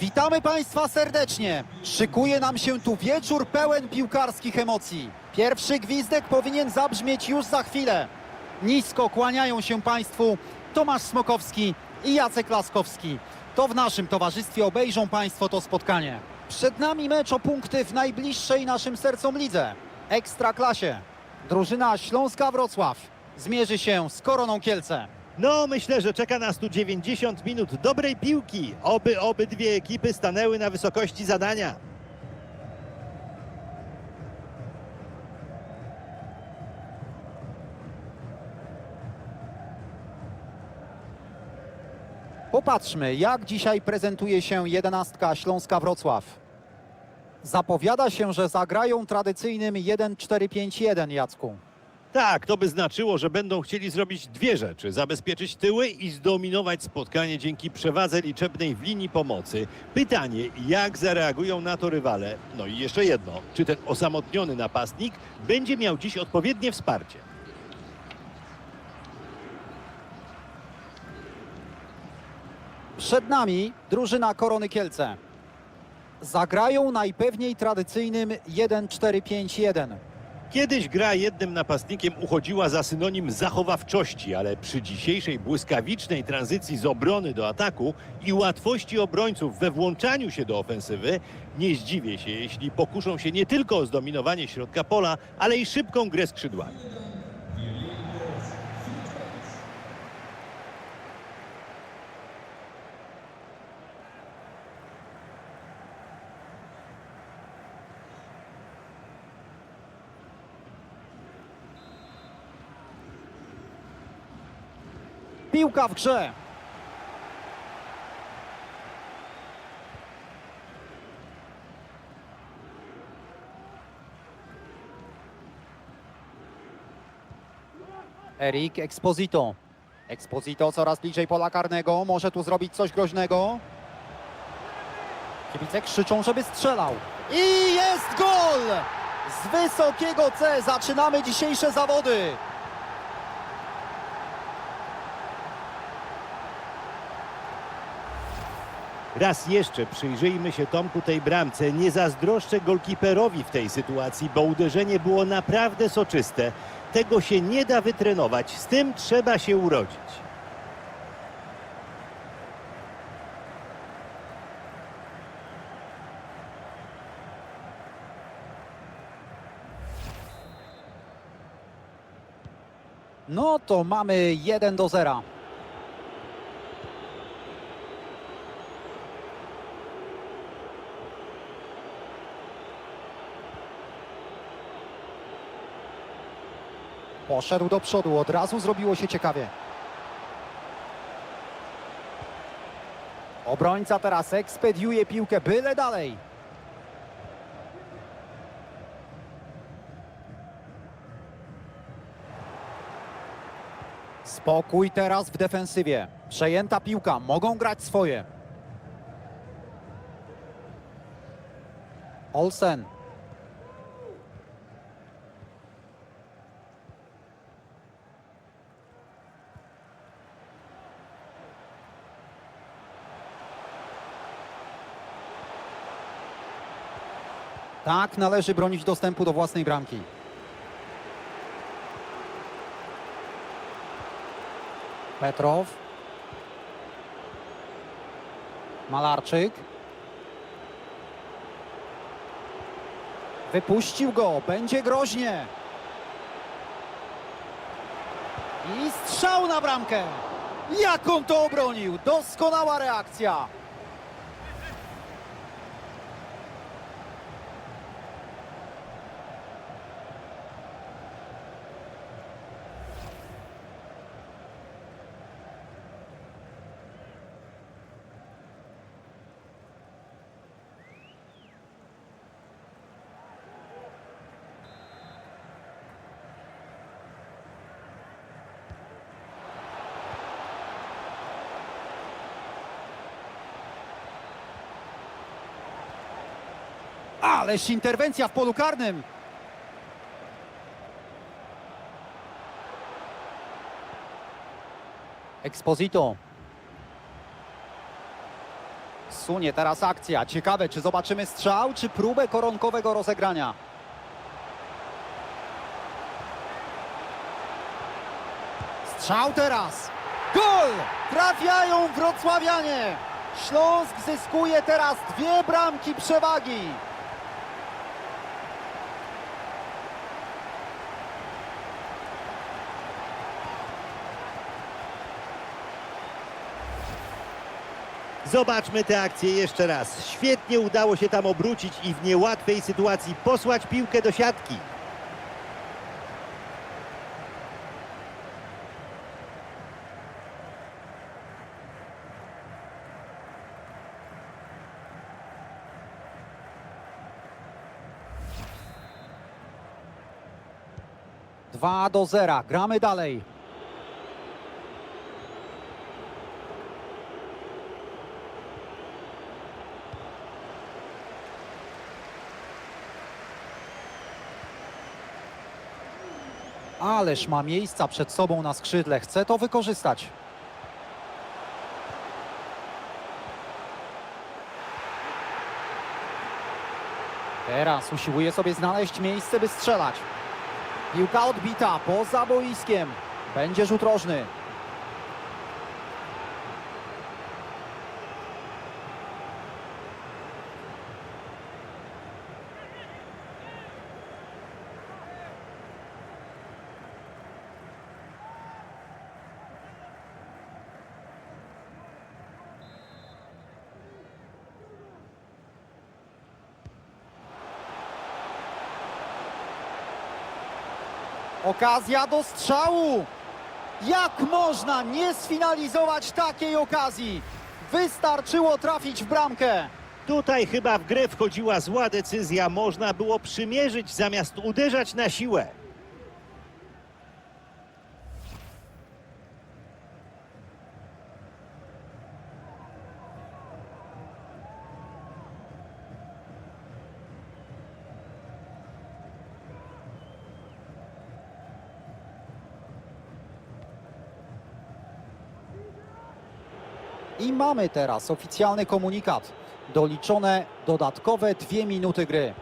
Witamy Państwa serdecznie. Szykuje nam się tu wieczór pełen piłkarskich emocji. Pierwszy gwizdek powinien zabrzmieć już za chwilę. Nisko kłaniają się Państwu Tomasz Smokowski i Jacek Laskowski. To w naszym towarzystwie obejrzą Państwo to spotkanie. Przed nami mecz o punkty w najbliższej naszym sercom lidze. Ekstraklasie. Drużyna Śląska Wrocław zmierzy się z Koroną Kielce. No, myślę, że czeka nas tu 90 minut dobrej piłki. Oby obydwie ekipy stanęły na wysokości zadania. Popatrzmy, jak dzisiaj prezentuje się jedenastka Śląska Wrocław. Zapowiada się, że zagrają tradycyjnym 1-4-5-1, Jacku. Tak, to by znaczyło, że będą chcieli zrobić dwie rzeczy. Zabezpieczyć tyły i zdominować spotkanie dzięki przewadze liczebnej w linii pomocy. Pytanie, jak zareagują na to rywale? No i jeszcze jedno, czy ten osamotniony napastnik będzie miał dziś odpowiednie wsparcie? Przed nami drużyna Korony Kielce. Zagrają najpewniej tradycyjnym 1-4-5-1. Kiedyś gra jednym napastnikiem uchodziła za synonim zachowawczości, ale przy dzisiejszej błyskawicznej tranzycji z obrony do ataku i łatwości obrońców we włączaniu się do ofensywy, nie zdziwię się, jeśli pokuszą się nie tylko o zdominowanie środka pola, ale i szybką grę skrzydłami. Piłka w grze. Erik Exposito. Exposito coraz bliżej pola karnego. Może tu zrobić coś groźnego. Kibice krzyczą, żeby strzelał. I jest gol! Z wysokiego C zaczynamy dzisiejsze zawody. Raz jeszcze przyjrzyjmy się Tomku tej bramce. Nie zazdroszczę golkiperowi w tej sytuacji, bo uderzenie było naprawdę soczyste. Tego się nie da wytrenować, z tym trzeba się urodzić. No to mamy 1 do 0. Poszedł do przodu, od razu zrobiło się ciekawie. Obrońca teraz ekspediuje piłkę byle dalej. Spokój teraz w defensywie. Przejęta piłka, mogą grać swoje. Olsen. Tak należy bronić dostępu do własnej bramki. Petrow. Malarczyk. Wypuścił go, będzie groźnie. I strzał na bramkę. Jak on to obronił? Doskonała reakcja. Ależ interwencja w polu karnym. Exposito. Sunie teraz akcja. Ciekawe, czy zobaczymy strzał, czy próbę koronkowego rozegrania. Strzał teraz. Gol! Trafiają wrocławianie. Śląsk zyskuje teraz dwie bramki przewagi. Zobaczmy tę akcję jeszcze raz. Świetnie udało się tam obrócić i w niełatwej sytuacji posłać piłkę do siatki. Dwa do zera. Gramy dalej. Ależ ma miejsca przed sobą na skrzydle. Chce to wykorzystać. Teraz usiłuje sobie znaleźć miejsce, by strzelać. Piłka odbita poza boiskiem. Będzie rzut rożny. Okazja do strzału. Jak można nie sfinalizować takiej okazji? Wystarczyło trafić w bramkę. Tutaj chyba w grę wchodziła zła decyzja. Można było przymierzyć zamiast uderzać na siłę. Mamy teraz oficjalny komunikat. Doliczone dodatkowe dwie minuty gry.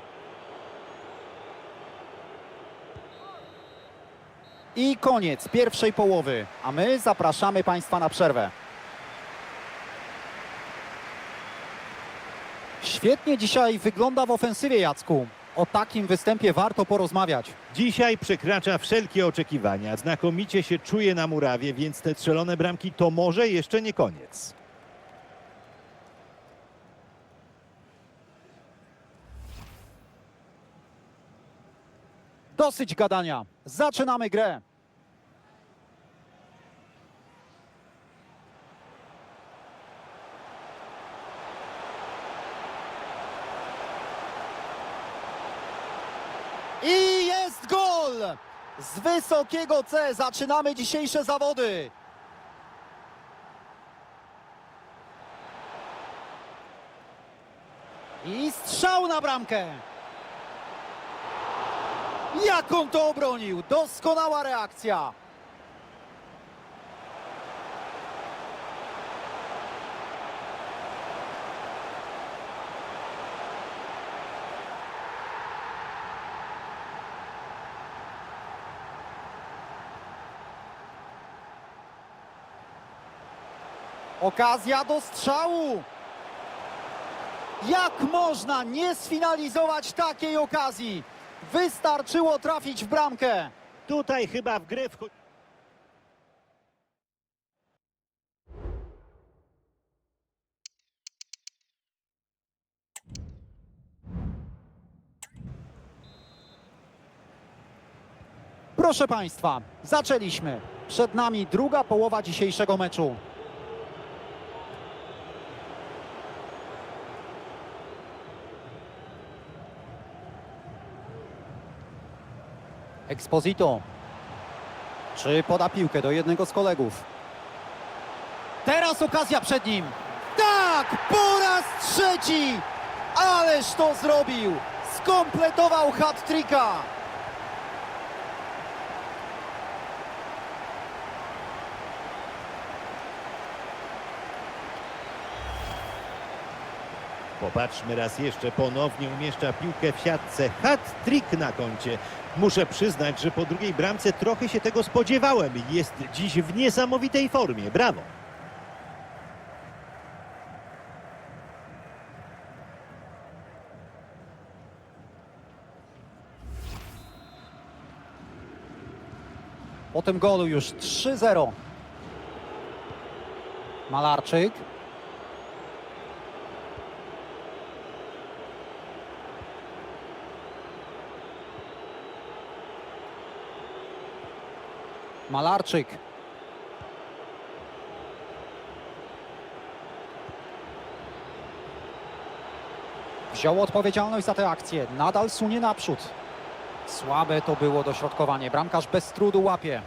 I koniec pierwszej połowy, a my zapraszamy Państwa na przerwę. Świetnie dzisiaj wygląda w ofensywie Jacku. O takim występie warto porozmawiać. Dzisiaj przekracza wszelkie oczekiwania. Znakomicie się czuje na murawie, więc te strzelone bramki to może jeszcze nie koniec. Dosyć gadania. Zaczynamy grę. I jest gol! Z wysokiego C zaczynamy dzisiejsze zawody. I strzał na bramkę. Jak on to obronił? Doskonała reakcja. Okazja do strzału. Jak można nie sfinalizować takiej okazji? Wystarczyło trafić w bramkę. Tutaj chyba w grę wchodzi. Proszę Państwa, zaczęliśmy. Przed nami druga połowa dzisiejszego meczu. Exposito. Czy poda piłkę do jednego z kolegów? Teraz okazja przed nim. Tak, po raz trzeci! Ależ to zrobił! Skompletował hat-tricka! Popatrzmy raz jeszcze, ponownie umieszcza piłkę w siatce. Hat-trick na koncie. Muszę przyznać, że po drugiej bramce trochę się tego spodziewałem. Jest dziś w niesamowitej formie. Brawo! Po tym golu już 3-0. Malarczyk. Malarczyk. Wziął odpowiedzialność za tę akcję. Nadal sunie naprzód. Słabe to było dośrodkowanie. Bramkarz bez trudu łapie.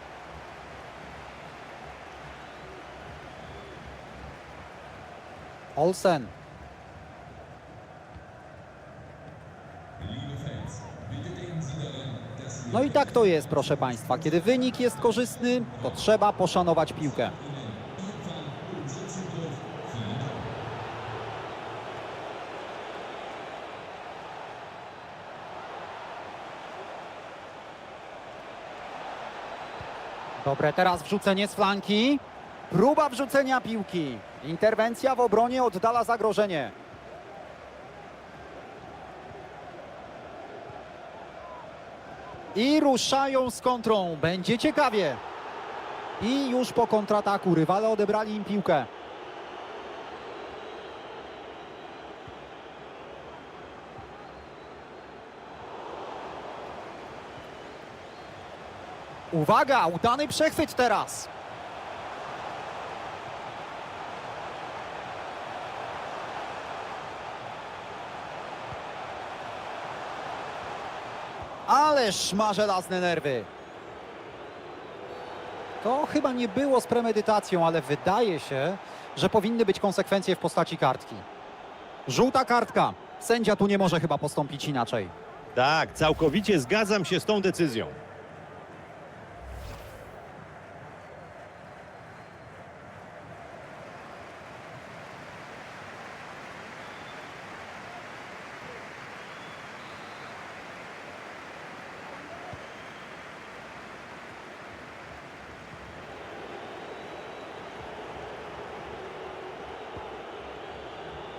Olsen. No i tak to jest, proszę Państwa. Kiedy wynik jest korzystny, to trzeba poszanować piłkę. Dobre, teraz wrzucenie z flanki. Próba wrzucenia piłki. Interwencja w obronie oddala zagrożenie. I ruszają z kontrą. Będzie ciekawie. I już po kontrataku rywale odebrali im piłkę. Uwaga, udany przechwyt teraz. Ależ ma żelazne nerwy. To chyba nie było z premedytacją, ale wydaje się, że powinny być konsekwencje w postaci kartki. Żółta kartka. Sędzia tu nie może chyba postąpić inaczej. Tak, całkowicie zgadzam się z tą decyzją.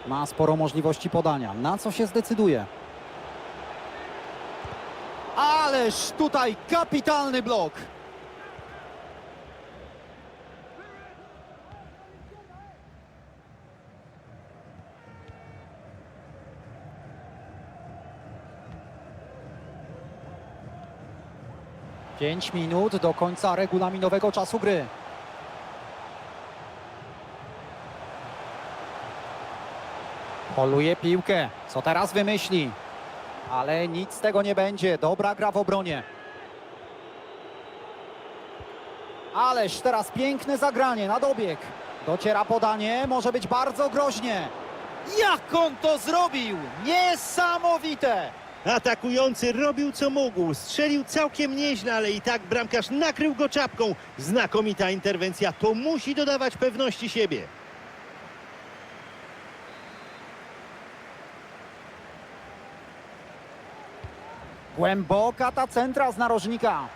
Ma sporo możliwości podania. Na co się zdecyduje? Ależ tutaj kapitalny blok. Pięć minut do końca regulaminowego czasu gry. Poluje piłkę. Co teraz wymyśli? Ale nic z tego nie będzie. Dobra gra w obronie. Ależ teraz piękne zagranie na dobieg. Dociera podanie, może być bardzo groźnie. Jak on to zrobił? Niesamowite! Atakujący robił co mógł, strzelił całkiem nieźle, ale i tak bramkarz nakrył go czapką. Znakomita interwencja, to musi dodawać pewności siebie. Głęboka ta centra z narożnika.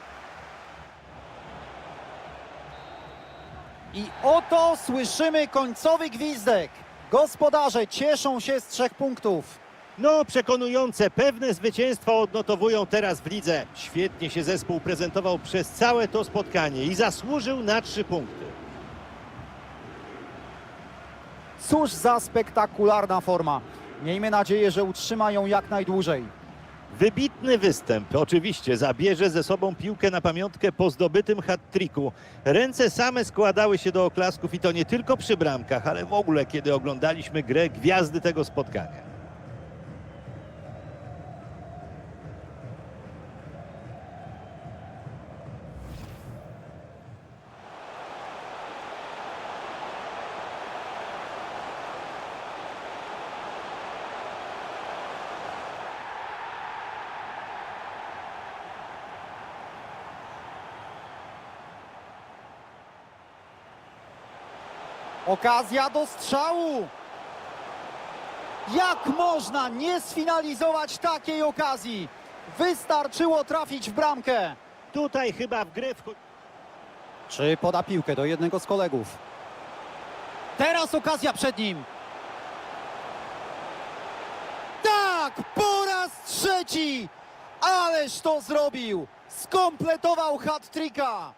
I oto słyszymy końcowy gwizdek. Gospodarze cieszą się z trzech punktów. No, przekonujące, pewne zwycięstwo odnotowują teraz w lidze. Świetnie się zespół prezentował przez całe to spotkanie i zasłużył na trzy punkty. Cóż za spektakularna forma. Miejmy nadzieję, że utrzyma ją jak najdłużej. Wybitny występ. Oczywiście zabierze ze sobą piłkę na pamiątkę po zdobytym hat-tricku. Ręce same składały się do oklasków i to nie tylko przy bramkach, ale w ogóle kiedy oglądaliśmy grę gwiazdy tego spotkania. Okazja do strzału. Jak można nie sfinalizować takiej okazji? Wystarczyło trafić w bramkę. Tutaj chyba w wchodzi... Czy poda piłkę do jednego z kolegów? Teraz okazja przed nim. Tak, po raz trzeci! Ależ to zrobił! Skompletował hat-tricka!